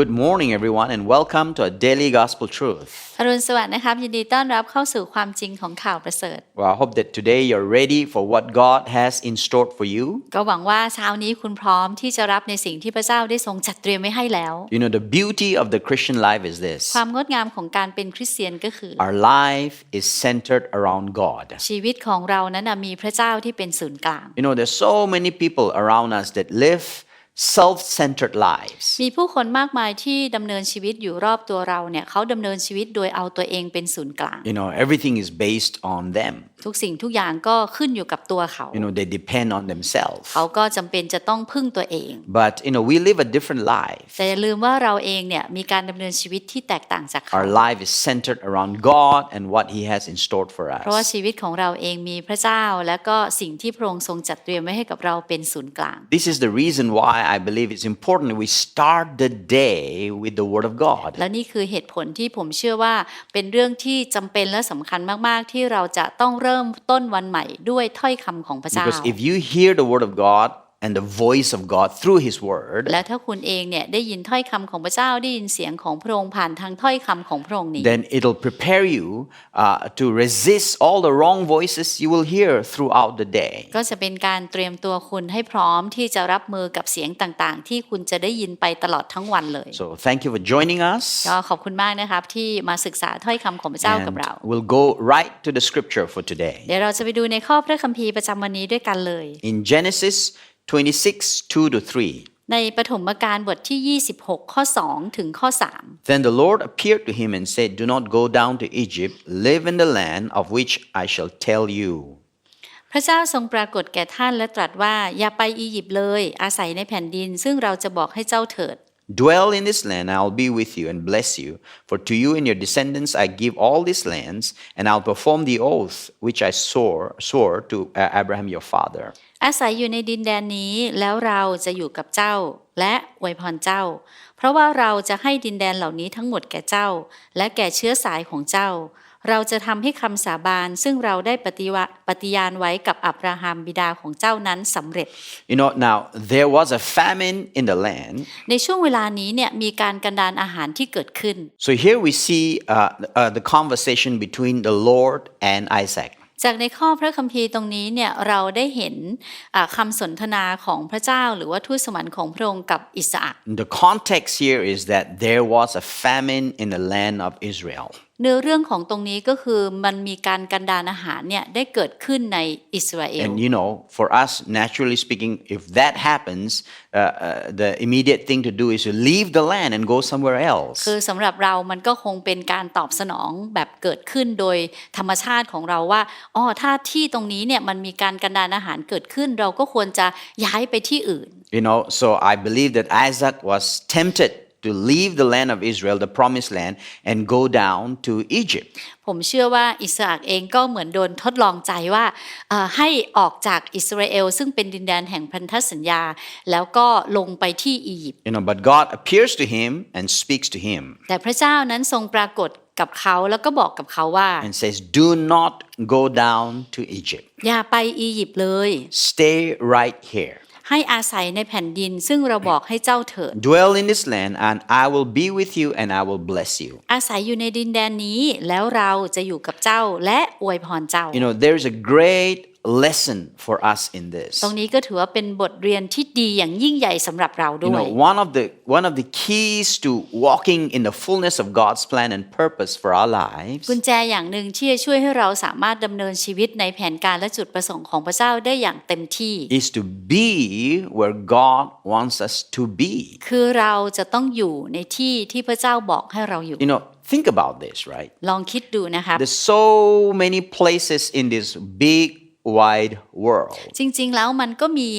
Good morning, everyone, and welcome to a daily gospel truth. อรุณสวัสดิ์นะครับ ยินดีต้อนรับเข้าสู่ความจริงของข่าวประเสริฐ Well, I hope that today you're ready for what God has in store for you. ก็หวังว่าเช้านี้คุณพร้อมที่จะรับในสิ่งที่พระเจ้าได้ทรงจัดเตรียมไว้ให้แล้ว You know, the beauty of the Christian life is this ความงดงามของการเป็นคริสเตียนก็คือ our life is centered around God. ชีวิตของเรานั้นนะมีพระเจ้าที่เป็นศูนย์กลาง You know, there's so many people around us that live self centered lives. มีผู้คนมากมายที่ดำเนินชีวิตอยู่รอบตัวเราเนี่ยเขาดำเนินชีวิตโดยเอาตัวเองเป็นศูนย์กลาง You know, everything is based on them. ทุกสิ่งทุกอย่างก็ขึ้นอยู่กับตัวเขา You know, they depend on themselves. เขาก็จำเป็นจะต้องพึ่งตัวเอง But, you know, we live a different life. แต่อย่าลืมว่าเราเองเนี่ยมีการดำเนินชีวิตที่แตกต่างจากเขา Our life is centered around God and what He has in store for เพราะว่า us. ชีวิตของเราเองมีพระเจ้า และก็สิ่งที่พระองค์ทรงจัดเตรียมไว้ให้กับเราเป็นศูนย์กลาง This is the reason why I believe it's important we start the day with the Word of God. และนี่คือเหตุผลที่ผมเชื่อว่าเป็นเรื่องที่จำเป็นและสำคัญมาก ๆ ที่เราจะต้องเริ่มต้นวันใหม่ด้วยถ้อยคำของพระเจ้า Because if you hear the Word of God and the voice of God through His Word, และถ้าคุณเองเนี่ยได้ยินถ้อยคำของพระเจ้าได้ยินเสียงของพระองค์ผ่านทางถ้อยคำของพระองค์นี้ then it'll prepare you uh, to resist all the wrong voices you will hear throughout the day. ก็จะเป็นการเตรียมตัวคุณให้พร้อมที่จะรับมือกับเสียงต่างๆ ที่คุณจะได้ยินไปตลอดทั้งวันเลย So thank you for joining us. ก็ขอบคุณมากนะครับที่มาศึกษาถ้อยคำของพระเจ้ากับ And เรา we'll go right to the scripture for today. เดี๋ยวเราจะไปดูในข้อพระคัมภีร์ประจำวันนี้ด้วยกันเลย In Genesis 26 2 to 3. ในปฐมกาลบทที่ 26 ข้อ 2 ถึงข้อ Then the Lord appeared to him and said, Do not go down to Egypt, live in the land of which I shall tell you. 3พระเจ้าทรงปรากฏแก่ท่านและตรัสว่าอย่าไปอียิปต์เลย อาศัยในแผ่นดินซึ่งเราจะบอกให้เจ้าเถิด Dwell in this land, I will be with you and bless you. For to you and your descendants I give all these lands, and I'll perform the oath which I swore, swore to uh, Abraham your father. อาศัยอยู่ในดินแดนนี้แล้วเราจะอยู่กับเจ้า และอวยพรเจ้า เพราะว่าเราจะให้ดินแดนเหล่านี้ทั้งหมดแก่เจ้า และแก่เชื้อสายของเจ้า เราจะทำให้คำสาบานซึ่งเราได้ปฏิวะปฏิญาณไว้กับอับราฮัมบิดาของเจ้านั้นสำเร็จ You know, now there was a famine in the land. ในช่วงเวลานี้เนี่ยมีการกันดานอาหารที่เกิดขึ้น So here we see uh, uh, the conversation between the Lord and Isaac. จากในข้อพระคัมภีร์ตรงนี้เนี่ยเราได้เห็นอ่าคำสนทนาของพระเจ้า หรือว่าทูตสวรรค์ของพระองค์กับอิสอัก The context here is that there was a famine in the land of Israel. เนื้อเรื่องของตรงนี้ก็คือมันมีการกันดานอาหารเนี่ยได้เกิดขึ้นในอิสราเอล And you know, for us, naturally speaking, if that happens, uh, uh, the immediate thing to do is to leave the land and go somewhere else. คือสำหรับเรามันก็คงเป็นการตอบสนองแบบเกิดขึ้นโดยธรรมชาติของเราว่าอ๋อถ้าที่ตรงนี้เนี่ยมันมีการกันดานอาหารเกิดขึ้น เราก็ควรจะย้ายไปที่อื่น You know, so I believe that Isaac was tempted to leave the land of Israel, the promised land, and go down to Egypt. ผมเชื่อว่าอิสราเอลเองก็เหมือนโดนทดลองใจว่าเอ่อให้ออกจากอิสราเอลซึ่งเป็นดินแดนแห่งพันธสัญญา แล้วก็ลงไปที่อียิปต์ You know, but God appears to him and speaks to him แต่พระเจ้านั้นทรงปรากฏกับเขาแล้วก็บอกกับเขาว่า and says, Do not go down to Egypt. อย่าไปอียิปต์เลย Stay right here. ให้อาศัยในแผ่นดินซึ่งเราบอกให้เจ้าเถิด Dwell in this land, and I will be with you and I will bless you. อาศัยอยู่ในดินแดนนี้แล้วเราจะอยู่กับเจ้าและอวยพรเจ้า You know, there's a great lesson for us in this. ตรงนี้ก็ถือว่าเป็นบทเรียนที่ดีอย่างยิ่งใหญ่สำหรับเรา You ด้วย know, one of the one of the keys to walking in the fullness of God's plan and purpose for our lives กุญแจอย่างหนึ่งที่จะช่วยให้เราสามารถดำเนินชีวิตในแผนการและจุดประสงค์ของพระเจ้าได้อย่างเต็มที่ is to be where God wants us to be. คือเราจะต้องอยู่ในที่ที่พระเจ้าบอกให้เราอยู่ You know, think about this, right? ลองคิดดูนะครับ There's so many places in this big wide world. จริง ๆ แล้วมันก็มี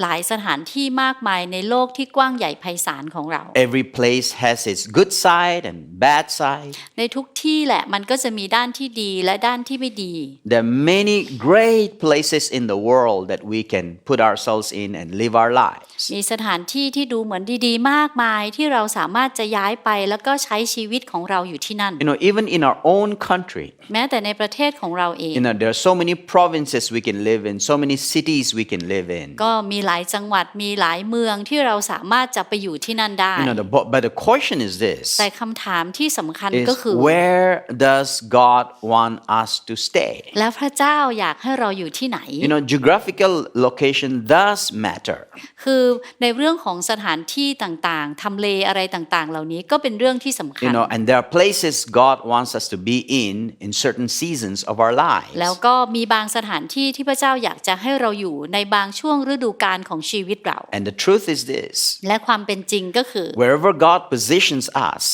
หลายสถานที่มากมายในโลกที่กว้างใหญ่ไพศาลของเรา Every place has its good side and bad side. ในทุกที่แหละมันก็จะมีด้านที่ดีและด้านที่ไม่ดี There are many great places in the world that we can put ourselves in and live our lives. มีสถานที่ที่ดูเหมือนดีๆ มากมายที่เราสามารถจะย้ายไปแล้วก็ใช้ชีวิตของเราอยู่ที่นั่น You know, even in our own country, แม้แต่ในประเทศของเราเอง you know, there are so many provinces we we can live in, so many cities we can live in. ก็มีหลายจังหวัดมีหลายเมืองที่เราสามารถจะไปอยู่ที่นั่นได้ You know, the, but but the question is this แต่คำถามที่สำคัญ is ก็คือ where does God want us to stay? แล้วพระเจ้าอยากให้เราอยู่ที่ไหน You know, geographical location does matter. คือในเรื่องของสถานที่ต่างๆ ทำเลอะไรต่างๆ เหล่านี้ก็เป็นเรื่องที่สำคั You ญ know, and there are places God wants us to be in in certain seasons of our lives. แล้วก็มีบางสถานที่ ที่พระเจ้าอยากจะให้เราอยู่ในบางช่วงฤดูกาลของชีวิตเรา And the truth is this และความเป็นจริงก็คือ wherever God positions us,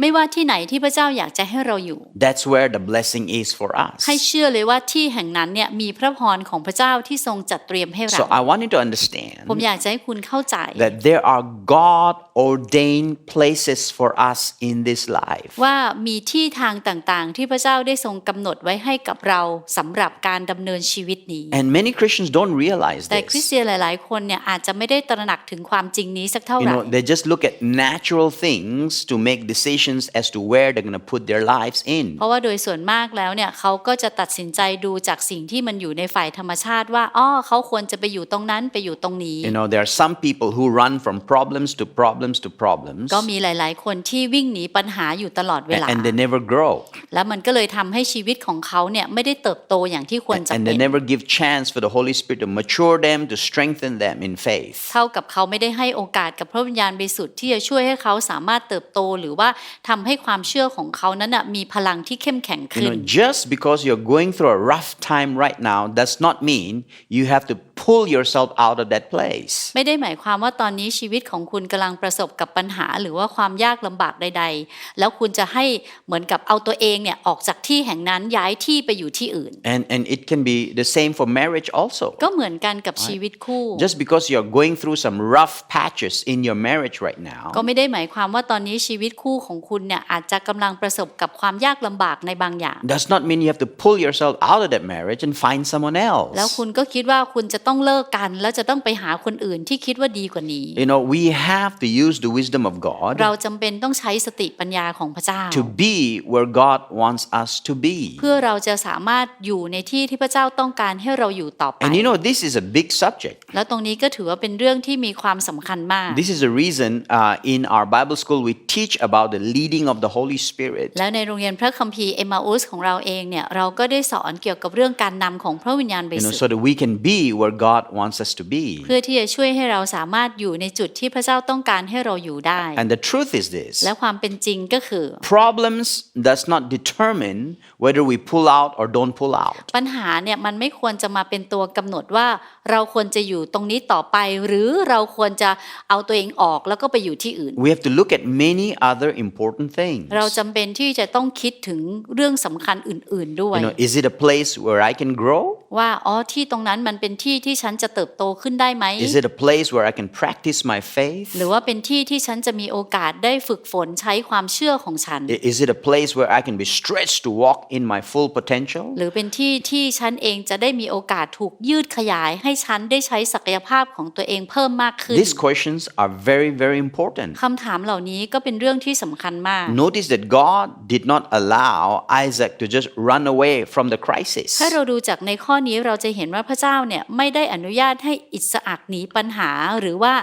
ไม่ว่าที่ไหนที่พระเจ้าอยากจะให้เราอยู่ that's where the blessing is for us. ให้เชื่อเลยว่าที่แห่งนั้นเนี่ยมีพระพรของพระเจ้าที่ทรงจัดเตรียมให้เรา So I want you to understand ผมอยากจะให้คุณเข้าใจ that there are God ordained places for us in this life. ว่ามีที่ทางต่างๆ ที่พระเจ้าได้ทรงกำหนดไว้ให้กับเราสำหรับการดำเนินชีวิตนี้ And many Christians don't realize แต่คริส this. เตียนหลาย ๆ คนเนี่ยอาจจะไม่ได้ตระหนักถึงความจริงนี้สักเท่า You ไหร่ know, they just look at natural things to make decisions as to where they're going to put their lives in. เพราะว่าโดยส่วนมากแล้วเนี่ยเขาก็จะตัดสินใจดูจากสิ่งที่มันอยู่ในฝ่ายธรรมชาติว่าอ้อเขาควรจะไปอยู่ตรงนั้นไปอยู่ตรงนี้ You know, there are some people who run from problems to problems to problems ก็มีหลาย ๆ คนที่วิ่งหนีปัญหาอยู่ตลอดเวลา and they never grow แล้วมันก็เลยทำให้ชีวิตของเขาเนี่ยไม่ได้เติบโตอย่างที่ควรจะ and เป็ they น never give chance for the Holy Spirit to mature them, to strengthen them in faith. เท่ากับเขาไม่ได้ให้โอกาสกับพระวิญญาณบริสุทธิ์ที่จะช่วยให้เขาสามารถเติบโตหรือว่าทำให้ความเชื่อของเขานั้นมีพลังที่เข้มแข็งขึ้น know, just because you're going through a rough time right now does not mean you have to pull yourself out of that place. ไม่ได้หมายความว่าตอนนี้ชีวิตของคุณกำลังประสบกับปัญหา หรือว่าความยากลำบากใด ๆ แล้วคุณจะให้เหมือนกับเอาตัวเองเนี่ยออกจากที่แห่งนั้นย้ายที่ไปอยู่ที่อื่น And, and it can be the same for marriage also. ก็เหมือนกันกับชีวิตคู่ Just because you're going through some rough patches in your marriage right now ก็ไม่ได้หมายความว่าตอนนี้ชีวิตคู่ของคุณเนี่ยอาจจะกำลังประสบกับความยากลำบากในบางอย่าง does not mean you have to pull yourself out of that marriage and find someone แล้ว else. คุณก็คิดว่าคุณจะต้องเลิกกันแล้วจะต้องไปหาคนอื่นที่คิดว่าดีกว่านี้ You know, we have to use the wisdom of God เราจำเป็นต้องใช้สติปัญญาของพระเจ้า to be where God wants us to be. เพื่อเราจะสามารถอยู่ในที่ที่พระเจ้าต้องการให้เราอยู่ต่อไป And you know, this is a big subject. แล้วตรงนี้ก็ถือว่าเป็นเรื่องที่มีความสำคัญมาก This is the reason uh, in our Bible school we teach about the leading of the Holy Spirit. แล้วในโรงเรียนพระคัมภีร์เอมาอุสของเราเองเนี่ยเราก็ได้สอนเกี่ยวกับเรื่องการนำของพระวิญญาณบ You ริ know, สุทธิ์ so that we can be where God wants us to be. เพื่อที่จะช่วยให้เราสามารถอยู่ในจุดที่พระเจ้าต้องการให้เราอยู่ได้ And the truth is this และความเป็นจริงก็คือ problems does not determine whether we pull out or don't pull out. ปัญหาเนี่ยมันไม่ควรจะมาเป็นตัวกำหนดว่า เราควรจะอยู่ตรงนี้ต่อไป หรือเราควรจะเอาตัวเองออกแล้วก็ไปอยู่ที่อื่น We have to look at many other important things. เราจำเป็นที่จะต้องคิดถึงเรื่องสำคัญอื่น ๆด้วย You know, is it a place where I can grow? ว่าอ๋อที่ตรงนั้นมันเป็นที่ที่ฉันจะเติบโตขึ้นได้ไหม Is it a place where I can practice my faith? หรือว่าเป็นที่ที่ฉันจะมีโอกาสได้ฝึกฝนใช้ความเชื่อของฉัน I- Is it a place where I can be stretched to walk in my full potential? หรือเป็นที่ที่ฉันเองจะได้มีโอกาสถูกยืดขยายให้ฉันได้ใช้ศักยภาพของตัวเองเพิ่มมากขึ้น These questions are very, very important. คำถามเหล่านี้ก็เป็นเรื่องที่สำคัญมาก Notice that God did not allow Isaac to just run away from the crisis. ถ้าเราดูจากในข้อนี้เราจะเห็นว่าพระเจ้าเนี่ยไม่ได้อนุญาตให้อิสอักหนีปัญหาหรือว่า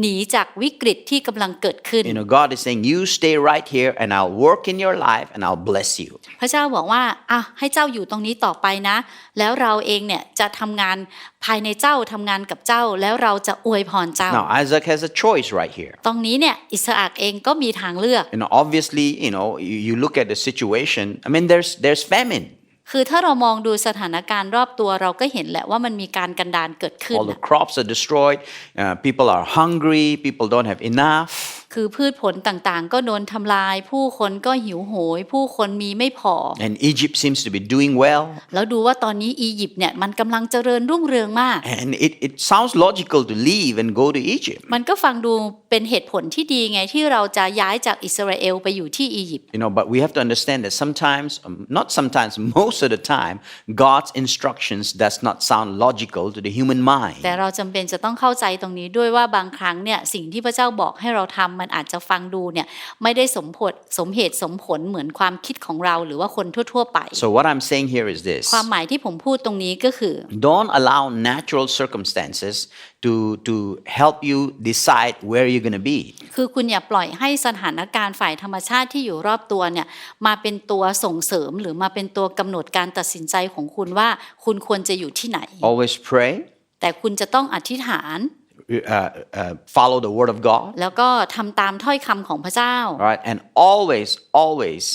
หนีจากวิกฤตที่กำลังเกิดขึ้น You know, God is saying, You stay right here and I'll work in your life and I'll bless you. พระเจ้าบอกว่าอะให้เจ้าอยู่ตรงนี้ต่อไปนะ แล้วเราเองเนี่ยจะทำงาน ภายในเจ้าทำงานกับเจ้าแล้วเราจะอวยพรเจ้า Now, Isaac has a choice right here. ตรงนี้เนี่ยอิสอักเองก็มีทางเลือก You know, obviously, you know, you, you look at the situation. I mean, there's there's famine. คือถ้าเรามองดูสถานการณ์รอบตัวเราก็เห็นแหละว่ามันมีการกันดานเกิดขึ้น All the น่ะ crops are destroyed. Uh, people are hungry. People don't have enough. คือพืชผลต่างๆ ก็โดนทำลาย ผู้คนก็หิวโหย ผู้คนมีไม่พอ And Egypt seems to be doing well. แล้วดูว่าตอนนี้อียิปต์เนี่ยมันกำลังเจริญรุ่งเรืองมาก And it, it sounds logical to leave and go to Egypt. มันก็ฟังดูเป็นเหตุผลที่ดีไงที่เราจะย้ายจากอิสราเอลไปอยู่ที่อียิปต์ You know, but we have to understand that sometimes, um, not sometimes, most of the time, God's instructions does not sound logical to the human mind. แต่เราจำเป็นจะต้องเข้าใจตรงนี้ด้วยว่าบางครั้งเนี่ยสิ่งที่พระเจ้าบอกให้เราทำมันอาจจะฟังดูเนี่ยไม่ได้สมผลสมเหตุสมผลเหมือนความคิดของเราหรือว่าคนทั่วๆไป So, what I'm saying here is this ความหมายที่ผมพูดตรงนี้ก็คือ don't allow natural circumstances to, to help you decide where you're going to be. คือคุณอย่าปล่อยให้สถานการณ์ฝ่ายธรรมชาติที่อยู่รอบตัวเนี่ยมาเป็นตัวส่งเสริมหรือมาเป็นตัวกำหนดการตัดสินใจของคุณว่าคุณควรจะอยู่ที่ไหน Always pray, แต่คุณจะต้องอธิษฐาน uh, uh, follow the word of God, แล้วก็ทำตามถ้อยคำของพระเจ้า all right? And always, always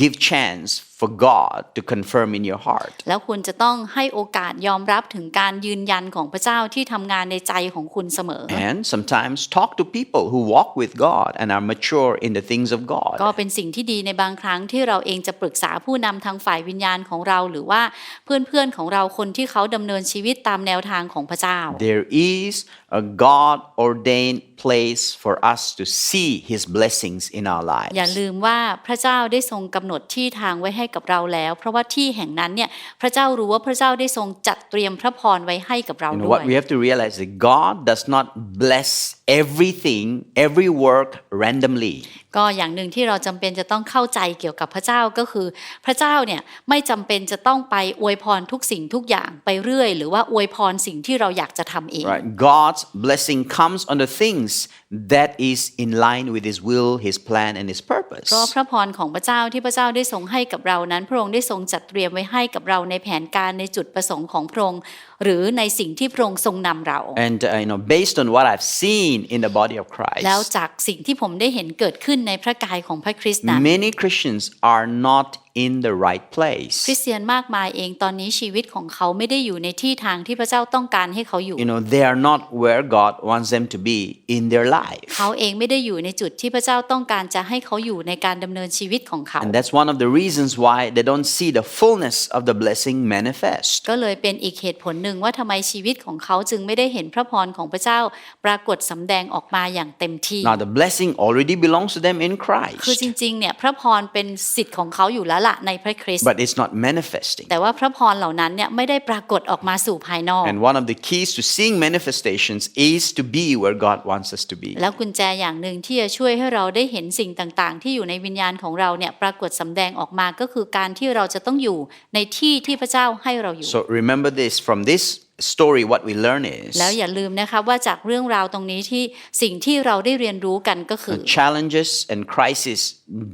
give chance for God to confirm in your heart. แล้วคุณจะต้องให้โอกาสยอมรับถึงการยืนยันของพระเจ้าที่ทำงานในใจของคุณเสมอ And sometimes talk to people who walk with God and are mature in the things of ก็ God. เป็นสิ่งที่ดีในบางครั้งที่เราเองจะปรึกษาผู้นำทางฝ่ายวิญญาณของเราหรือว่าเพื่อนๆของเราคนที่เขาดำเนินชีวิตตามแนวทางของพระเจ้า There is a God ordained place for us to see His blessings in our อย่า lives. ลืมว่าพระเจ้าได้ทรงกำหนดที่ทางไว้ให้กับเราแล้ว เพราะว่าที่แห่งนั้นเนี่ยพระเจ้ารู้ว่าพระเจ้าได้ทรงจัดเตรียมพระพรไว้ให้กับเรา You know ด้ว what ย we have to realize that God does not bless everything, every work randomly. ก็อย่างหนึ่งที่เราจำเป็นจะต้องเข้าใจเกี่ยวกับพระเจ้าก็คือ พระเจ้าเนี่ยไม่จำเป็นจะต้องไปอวยพรทุกสิ่งทุกอย่างไปเรื่อย หรือว่าอวยพรสิ่งที่เราอยากจะทำเอง Right? God's blessing comes on the things that is in line with His will, His plan, and His purpose. เพราะพระพรของพระเจ้าที่พระเจ้าได้ทรงให้กับเรานั้น พระองค์ได้ทรงจัดเตรียมไว้ให้กับเราในแผนการในจุดประสงค์ของพระองค์หรือในสิ่งที่พระองค์ทรงนำเรา And uh, you know, based on what I've seen in the body of แล้ว Christ, จากสิ่งที่ผมได้เห็นเกิดขึ้นในพระกายของพระคริสต์นั้น many Christians are not in the right คริ place. สเตียนมากมายเองตอนนี้ชีวิตของเขาไม่ได้อยู่ในที่ทางที่พระเจ้าต้องการให้เขาอยู่ You know, they are not where God wants them to be in their life. เขาเองไม่ได้อยู่ในจุดที่พระเจ้าต้องการจะให้เขาอยู่ในการดำเนินชีวิตของเขา And that's one of the reasons why they don't see the fullness of the blessing manifest. ก็เลยเป็นอีกเหตุผลหนึ่งว่าทำไมชีวิตของเขาจึงไม่ได้เห็นพระพรของพระเจ้าปรากฏสำแดงออกมาอย่างเต็มที่ Now, the blessing already belongs to them in คือ Christ, จริงๆเนี่ยพระพรเป็นสิทธิ์ของเขาอยู่แล้วละในพระคริสต์ but it's not manifesting. แต่ว่าพระพรเหล่านั้นเนี่ยไม่ได้ปรากฏออกมาสู่ภายนอก And one of the keys to seeing manifestations is to be where God wants us to be. แล้วกุญแจอย่างหนึ่งที่จะช่วยให้เราได้เห็นสิ่งต่างๆ ที่อยู่ในวิญญาณของเราเนี่ยปรากฏสำแดงออกมาก็คือการที่เราจะต้องอยู่ในที่ที่พระเจ้าให้เราอยู่ So remember this from this story, what we learn is แล้วอย่าลืมนะคะว่าจากเรื่องราวตรงนี้ที่สิ่งที่เราได้เรียนรู้กันก็คือ challenges and crises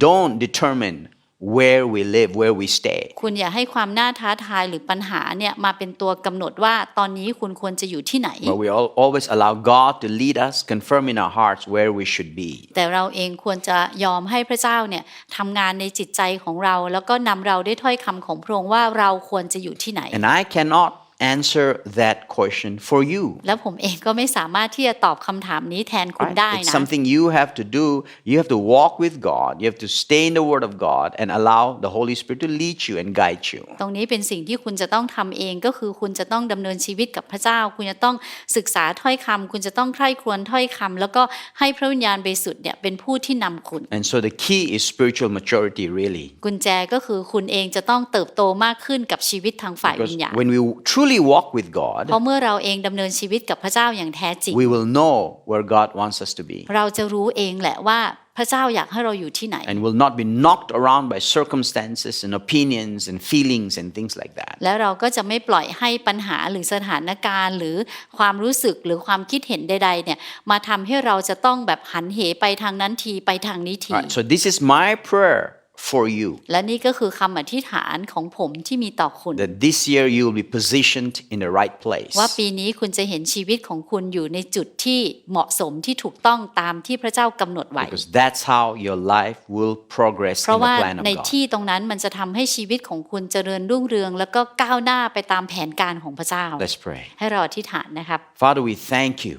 don't determine where we live, where we stay. คุณอย่าให้ความน่าท้าทายหรือปัญหาเนี่ยมาเป็นตัวกำหนดว่าตอนนี้คุณควรจะอยู่ที่ไหน But we all, always allow God to lead us, confirm in our hearts where we should be. แต่เราเองควรจะยอมให้พระเจ้าเนี่ยทำงานในจิตใจของเรา แล้วก็นำเราด้วยถ้อยคำของพระองค์ว่าเราควรจะอยู่ที่ไหน And I cannot answer that question for you. แล้วผมเองก็ไม่สามารถที่จะตอบคำถามนี้แทนคุณ Right? ได้ It's นะ something you have to do. You have to walk with God. You have to stay in the Word of God and allow the Holy Spirit to lead you and guide you. ตรงนี้เป็นสิ่งที่คุณจะต้องทำเองก็คือคุณจะต้องดำเนินชีวิตกับพระเจ้า คุณจะต้องศึกษาถ้อยคำคุณจะต้องใคร่ครวญถ้อยคำแล้วก็ให้พระวิญญาณบริสุทธิ์เนี่ยเป็นผู้ที่นำคุณ And so the key is spiritual maturity, really. กุญแจก็คือคุณเองจะต้องเติบโตมากขึ้นกับชีวิตทางฝ่าย Because วิญญาณ when we truly walk with God, เพราะเมื่อเราเองดำเนินชีวิตกับพระเจ้าอย่างแท้จริง we will know where God wants us to be. เราจะรู้เองแหละว่าพระเจ้าอยากให้เราอยู่ที่ไหน And will not be knocked around by circumstances and opinions and feelings and things like that. แล้วเราก็จะไม่ปล่อยให้ปัญหาหรือสถานการณ์ หรือความรู้สึกหรือความคิดเห็นใดๆเนี่ยมาทำให้เราจะต้องแบบหันเหไปทางนั้นทีไปทางนี้ที Right, so this is my prayer for you และนี่ก็คือคำอธิษฐานของผมที่มีต่อคุณ that this year you will be positioned in the right place. ว่าปีนี้คุณจะเห็นชีวิตของคุณอยู่ในจุดที่เหมาะสมที่ถูกต้องตามที่พระเจ้ากำหนดไว้ Because that's how your life will progress เพ in ราะ the ว่า plan of ใน God. ที่ตรงนั้นมันจะทำให้ชีวิตของคุณเจริญรุ่งเรือง แล้วก็ก้าวหน้าไปตามแผนการของพระเจ้า Let's pray. ให้เราอธิษฐานนะครับ Father, we thank you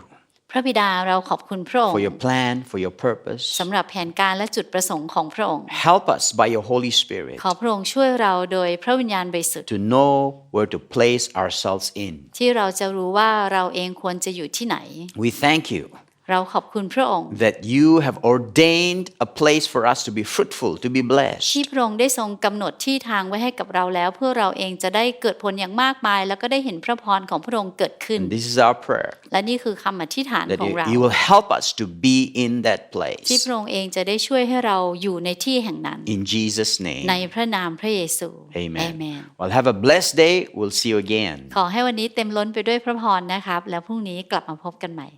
พระบิดาเราขอบคุณพระองค์ for your plan, for your purpose. สำหรับแผนการและจุดประสงค์ของพระองค์ Help us by your Holy Spirit ขอพระองค์ช่วยเราโดยพระวิญญาณบริสุทธิ์ to know where to place ourselves in. ที่เราจะรู้ว่าเราเองควรจะอยู่ที่ไหน We thank you เราขอบคุณพระองค์ that you have ordained a place for us to be fruitful, to be blessed. ที่พระองค์ได้ทรงกำหนดที่ทางไว้ให้กับเราแล้ว เพื่อเราเองจะได้เกิดผลอย่างมากมาย แล้วก็ได้เห็นพระพรของพระองค์เกิดขึ้น And this is our prayer และนี่คือคำอธิษฐาน that ของ you, เรา you will help us to be in that ที่ place. พระองค์เองจะได้ช่วยให้เราอยู่ในที่แห่งนั้น In Jesus' ใน name. พระนามพระเยซู Amen. Amen Well, have a blessed day. We'll see you again. ขอให้วันนี้เต็มล้นไปด้วยพระพรนะครับ แล้วพรุ่งนี้กลับมาพบกันใหม่